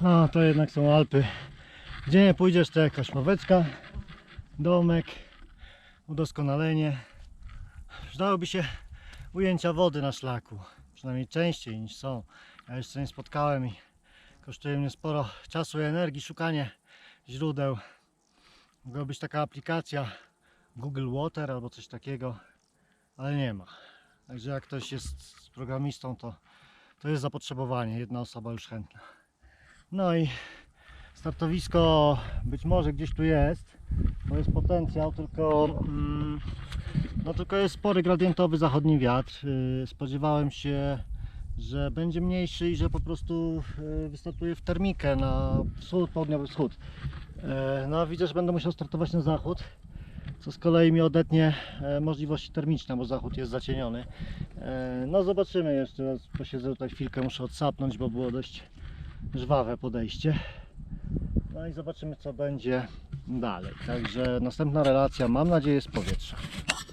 No to jednak są Alpy. Gdzie nie pójdziesz to jakaś mowecka, domek, udoskonalenie. Przydałyby się ujęcia wody na szlaku. Przynajmniej częściej niż są. Ja jeszcze nie spotkałem i kosztuje mnie sporo czasu i energii szukanie źródeł. Mogła być taka aplikacja Google Water albo coś takiego, ale nie ma. Także jak ktoś jest programistą, to, to jest zapotrzebowanie. Jedna osoba już chętna. No i startowisko być może gdzieś tu jest, bo jest potencjał, tylko, mm, no tylko jest spory gradientowy zachodni wiatr. Yy, Spodziewałem się, że będzie mniejszy i że po prostu yy, wystartuje w termikę na wschód, południowy wschód. E, No widzę, że będę musiał startować na zachód, co z kolei mi odetnie e, możliwości termiczne, bo zachód jest zacieniony. E, No zobaczymy jeszcze raz, posiedzę tutaj chwilkę, muszę odsapnąć, bo było dość żwawe podejście. No i zobaczymy co będzie dalej. Także następna relacja, mam nadzieję, z powietrza.